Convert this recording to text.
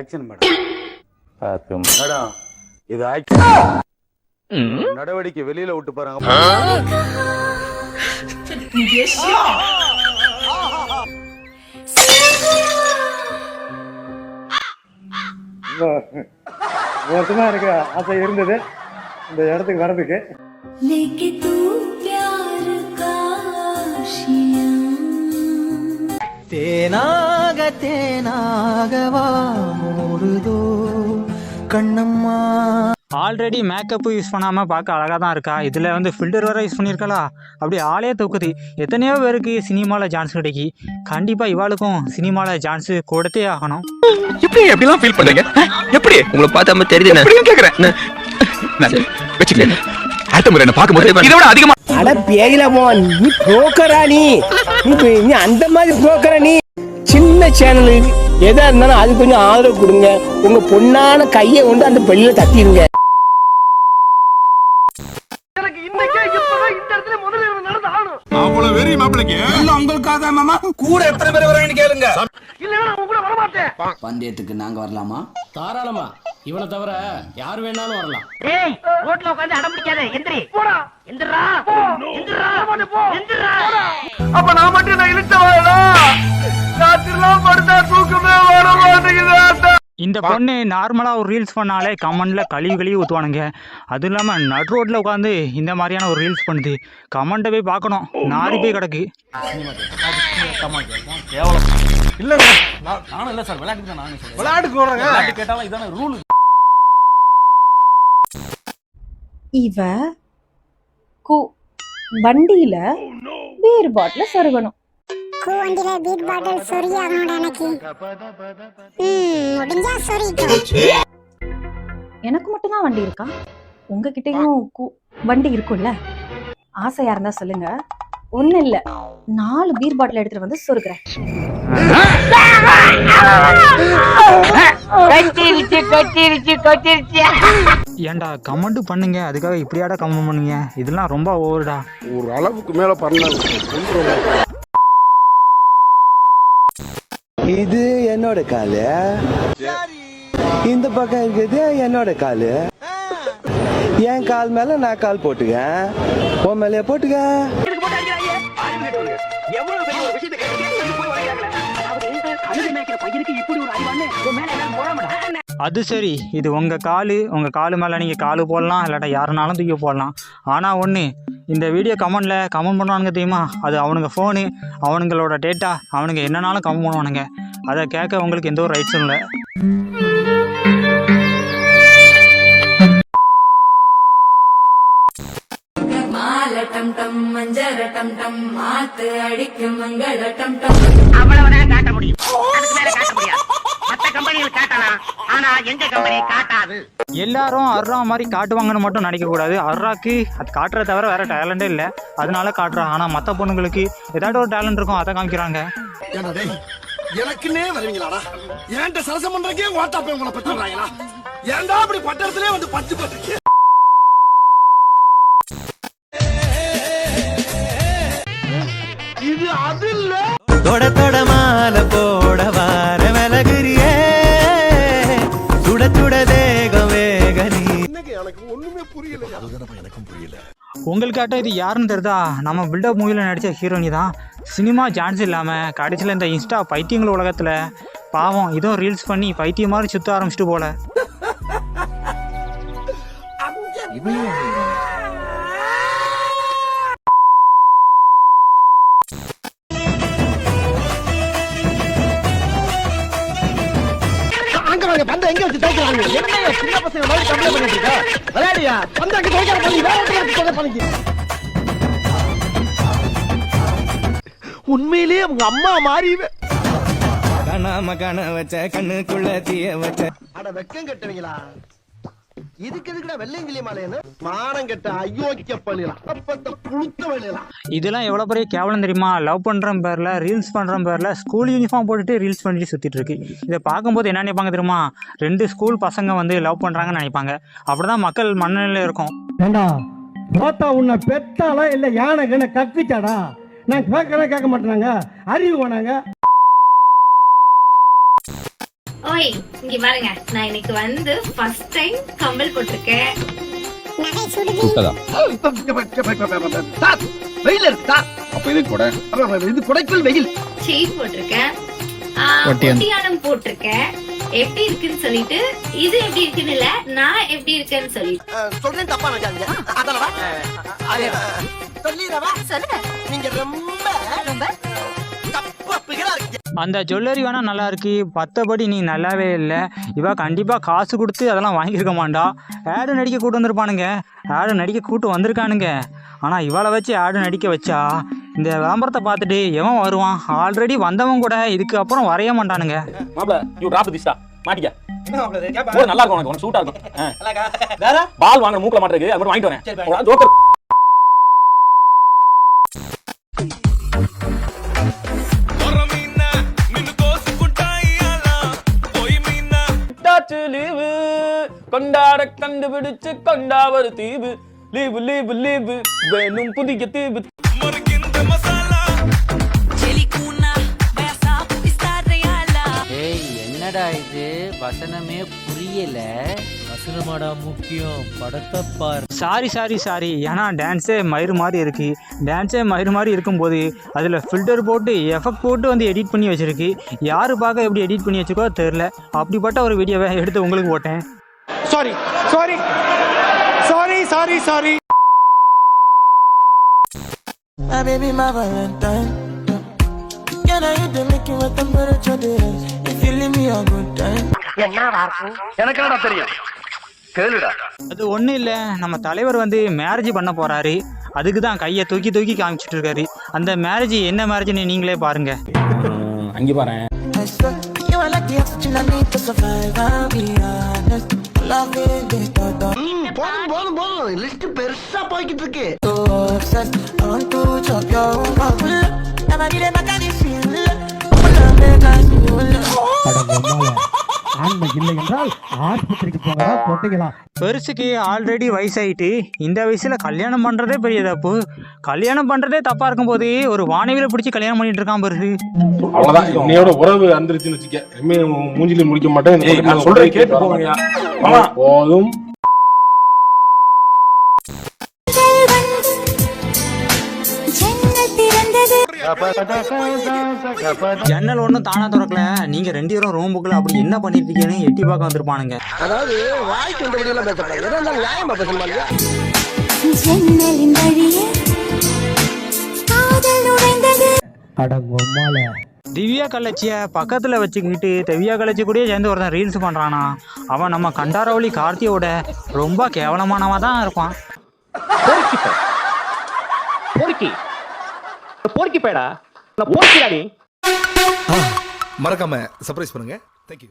Action madam. Madam இது action நடவடிக்கை வெளியில விட்டு பாருங்க மோசமா இருக்கு ஆசை இருந்தது. இந்த இடத்துக்கு வர்றதுக்கு. लेके தேனாகவா கண்ணம்மா. ஆல்ரெடி மேக்கப் யூஸ் பண்ணாம பார்க்க அழகா தான் இருக்கா? இதுல வந்து ஃபில்டர் வேறு யூஸ் பண்ணியிருக்காளா அப்படியே ஆளே தூக்குது. எத்தனையோ பேருக்கு சினிமால சான்ஸ் கிடைக்கி. கண்டிப்பா இவாளுக்கும் சினிமால சான்ஸ் கொடுத்தே ஆகணும். எப்படி எப்படிலாம் ஃபீல் பண்ணுறீங்க எப்படி? உங்களை பார்த்தாம தெரியுது கேட்குறேன் வச்சுக்கல அடுத்த முறை என்ன பார்க்கும்போது இதை விட அதிகமாக அட பேயில போன் நீ புரோக்கரா நீ. நீ அந்த மாதிரி புரோக்கரா நீ. சின்ன சேனல் எதா இருந்தாலும் அது கொஞ்சம் ஆதரவு கொடுங்க. உங்க பொண்ணான கையை கொண்டு அந்த பெல்லில தட்டிடுங்க. அவ்வளவு வெறி மாப்பிளைக்கு. உங்களுக்காக மாமா. கூட எத்தனை பேர் வரீங்கன்னு கேளுங்க. பந்தயத்துக்கு நாங்க வரலாமா? தாராளமா. இவனை தவிர யார் வேணாலும் வரலாம். ஏய் ரோட்ல உட்கார்ந்து அடம் பிடிக்காத எந்திரி. போடா. எந்திரா. எந்திரா. எந்திரா. அப்ப நான் மட்டும் நான் இழுத்தவாடா ராத்திரிலாம் படுத்தா தூக்கமே வர மாட்டேங்குது இந்த பொண்ணு நார்மலாக ஒரு ரீல்ஸ் பண்ணாலே கமெண்டில் கழுவி கழுவி ஊற்றுவானுங்க அதுவும் இல்லாமல் நட் ரோட்டில் உட்காந்து இந்த மாதிரியான ஒரு ரீல்ஸ் பண்ணுது. கமெண்ட்டை போய் பார்க்கணும். நாரி போய் கிடக்கு. இல்லங்க. நானும் இல்ல சார் விளையாட்டுக்கு தான் விளையாட்டுக்கு கேட்டாலும் இதான ரூல் இவ கு வண்டியில பீர் பாட்டில சொருகணும். வண்டியில பீட் பாட்டில் சொரியாகணும்டா எனக்கு. முடிஞ்சா மட்டும்தான் வண்டி இருக்கா? உங்ககிட்டயும் கு- வண்டி இருக்கும்ல? ஆசையா இருந்தா சொல்லுங்க. ஒண்ணு இல்ல. நாலு பீர் பாட்டில் எடுத்துட்டு வந்து கட்டிருச்சு கட்டிருச்சு கட்டிருச்சு. ஏன்டா கமெண்ட் பண்ணுங்க? அதுக்காக இப்படியாடா கமெண்ட் பண்ணுங்க? இதெல்லாம் ரொம்ப ஓவர்டா ஒரு அளவுக்கு மேல பண்ணாங்க இது என்னோட காலு. இந்த பக்கம் இருக்குது என்னோட காலு. என் கால் மேல நான் கால் போட்டுக்க உன் மேலே போட்டுக்க பையனுக்கு இப்படி ஒரு அறிவான்னு அது சரி. இது உங்கள் காலு உங்கள் காலு மேலே நீங்கள் காலு போடலாம் இல்லாட்டா யாருனாலும் தூக்கி போடலாம். ஆனால் ஒன்று இந்த வீடியோ கமெண்டில் கமெண்ட் பண்ணுவானுங்க தெரியுமா? அது அவனுங்க ஃபோனு அவனுங்களோட டேட்டா அவனுங்க என்னனாலும் கமெண்ட் பண்ணுவானுங்க. அதை கேட்க உங்களுக்கு எந்த ஒரு ரைட்ஸும் இல்லை. டம் மஞ்சர டம் டம் மாத்து அடிக்கும் மங்கள டம் டம். அவ்வளவுதான் காட்ட முடியும். அதுக்கு மேல காட்ட முடியாது. மத்த கம்பெனிகள் காட்டலாம் ஆனா எங்க கம்பெனி காட்டாது. எல்லாரும் அர்ரா மாதிரி காட்டுவாங்கன்னு மட்டும் நினைக்கக்கூடாது. அர்ராக்கு அது காட்டுறத தவிர வேற டேலண்டே இல்லை. அதனால காட்டுறா. ஆனால் மற்ற பொண்ணுங்களுக்கு ஏதாட்டும் ஒரு டேலண்ட் இருக்கும் அதை காமிக்கிறாங்க. எனக்குன்னே வருவீங்களாடா? ஏன்ட்ட சரசம் பண்றக்கே வாட்டாப்பே உங்களை பெற்றுறாங்களா ஏன்டா அப்படி பட்டத்திலே வந்து பத்து பத்து இது அது இல்ல தொட தொட ஒண்ணுமே புரியல அதுதானப்பா எனக்கும் புரியல. உங்களுக்காட்டம் இது யாருன்னு தெரியுதா? நம்ம பில்டப் மூவியில் நடித்த ஹீரோனி தான். சினிமா சான்ஸ் இல்லாமல் கடைசியில் இந்த இன்ஸ்டா பைத்தியங்கள் உலகத்தில் பாவம் இதுவும் ரீல்ஸ் பண்ணி பைத்தியம் மாதிரி சுற்ற ஆரம்பிச்சிட்டு போல. பந்த எங்க வச்சு தைக்கிறாங்க என்ன சின்ன பசங்க மாதிரி கம்ப்ளைண்ட் பண்ணிட்டு இருக்க? விளையாடியா பந்த அங்க தைக்கிற பண்ணி வேற இடத்துல பண்ணிக்கு உண்மையிலேயே அவங்க அம்மா மாறி கண்ணாம கண்ண வச்ச கண்ணுக்குள்ள தீய வச்ச. அட வெக்கம் கட்டுவீங்களா? இதுக்கு எதுக்குடா வெள்ளையங்கிலி மாலையன்னு மானம் கெட்ட அயோக்கிய பண்ணிடலாம் அப்பத்த புழுத்த வெளியலாம் இதெல்லாம் எவ்வளோ பெரிய கேவலம் தெரியுமா? லவ் பண்ணுற பேரில் ரீல்ஸ் பண்ணுற பேரில் ஸ்கூல் யூனிஃபார்ம் போட்டுட்டு ரீல்ஸ் பண்ணிட்டு சுற்றிட்டு இருக்கு. இதை பார்க்கும்போது என்ன நினைப்பாங்க தெரியுமா? ரெண்டு ஸ்கூல் பசங்க வந்து லவ் பண்ணுறாங்கன்னு நினைப்பாங்க. அப்படிதான் மக்கள் மனநிலையில் இருக்கும். ஏண்டா உன்னை பெத்தாளா இல்ல யானை கண்ண கப்பிச்சாடா நான் கேட்கறேன் கேட்க மாட்டேனாங்க. அறிவு வேணாங்க. ஓய் இங்க பாருங்க. நான் இன்னைக்கு வந்து ஃபர்ஸ்ட் டைம் கம்பல் போட்டிருக்கேன். வெயில் இருக்கு அப்ப இது கூட. இது குடைக்குள் வெயில். செயின் போட்டிருக்கேன். ஆ, ஒட்டியானம். போட்டிருக்கேன். எப்படி இருக்குன்னு சொல்லிட்டு இது எப்படி இருக்குன்னு இல்ல நான் எப்படி இருக்கேன்னு சொல்லி சொல்றேன் தப்பா நினைக்காதீங்க. அதல்லவா சொல்லிடுறவா சொல்லுங்க. நீங்க ரொம்ப ரொம்ப அந்த ஜுவல்லரி வேணால் நல்லா இருக்கு. மற்றபடி நீ நல்லாவே இல்லை. இவ கண்டிப்பாக காசு கொடுத்து அதெல்லாம் வாங்கியிருக்க மாட்டா. ஆடு நடிக்க கூட்டு வந்திருப்பானுங்க. ஆடு நடிக்க கூட்டு வந்திருக்கானுங்க. ஆனால் இவளை வச்சு ஆடு நடிக்க வச்சா இந்த விளம்பரத்தை பார்த்துட்டு எவன் வருவான்? ஆல்ரெடி வந்தவன் கூட இதுக்கு அப்புறம் வரைய மாட்டானுங்க. மாட்டிக்க. நல்லா இருக்கும் உனக்கு? சூட்டா இருக்கும் வேற? பால் வாங்க மூக்கல மாட்டிருக்கு. மட்டும் வாங்கிட்டு வரேன். கொண்டாட கண்டுபிடிச்சு கொண்டா ஒரு தீவு. Leave leave leave. வேணும் புதிய தீவு. ஏய் என்னடா இது? வசனமே புரியல. வசனமாடா முக்கியம். படத்தை பார். சாரி சாரி சாரி ஏன்னா டான்ஸே மயிறு மாதிரி இருக்கு. டான்ஸே மயிறு மாதிரி இருக்கும்போது அதில் ஃபில்டர் போட்டு எஃபெக்ட் போட்டு வந்து எடிட் பண்ணி வச்சிருக்கு. யாரு பார்க்க எப்படி எடிட் பண்ணி வச்சிருக்கோ தெரில அப்படிப்பட்ட ஒரு வீடியோவை எடுத்து உங்களுக்கு போட்டேன். Sorry sorry sorry sorry sorry My baby, my Valentine. Can I hit the making with temperature days? If you leave me a good time. எனக்கு என்னடா தெரியும் கேளுடா அது ஒன்றும் இல்லை நம்ம தலைவர் வந்து மேரேஜ் பண்ண போறாரு அதுக்கு தான் கையை தூக்கி தூக்கி காமிச்சிட்டு இருக்காரு அந்த மேரேஜ் என்ன மேரேஜ்னு நீங்களே பாருங்க அங்கே பாரு I swear, you are like the oxygen I need to survive. I'll be honest. போதும் போதும் போதும். லிஸ்ட் பெருசா போய்கிட்டு இருக்கு. இல்லை என்றால் ஆஸ்பத்திரிக்கு போங்கடா பொட்டைகளா பெருசுக்கு ஆல்ரெடி வயசாயிட்டு இந்த வயசுல கல்யாணம் பண்றதே பெரிய தப்பு கல்யாணம் பண்றதே தப்பா இருக்கும்போது ஒரு வானவில பிடிச்சி கல்யாணம் பண்ணிட்டு இருக்கான் பெருசு அவ்வளவுதான். உறவு அந்திருச்சுன்னு வச்சுக்க. மூஞ்சில முடிக்க மாட்டேன் சொல்றேன் கேட்டு போதும். ஜன்னல் ஒன்றும் தானா திறக்கல. நீங்க ரெண்டு பேரும் ரூம் புக்கில் அப்படி என்ன பண்ணிட்டு இருக்கீங்கன்னு எட்டி பார்க்க வந்திருப்பானுங்க. அதாவது வாய்க்கு நியாயமா ஜன்னலின் வழியே காதல் நுழைந்தது அடங்கம்மால திவ்யா கள்ளச்சிய பக்கத்துல வச்சுக்கிட்டு திவ்யா கள்ளச்சி கூடயே சேர்ந்து ஒருத்தன் ரீல்ஸ் பண்றானா. அவன் நம்ம கண்டாரவழி கார்த்தியோட ரொம்ப கேவலமானவா தான் இருப்பான். போர்க்கி பொறுக்கி நான் பொறுக்கிடா நீ. மறக்காம சர்ப்ரைஸ் பண்ணுங்க. தேங்க்யூ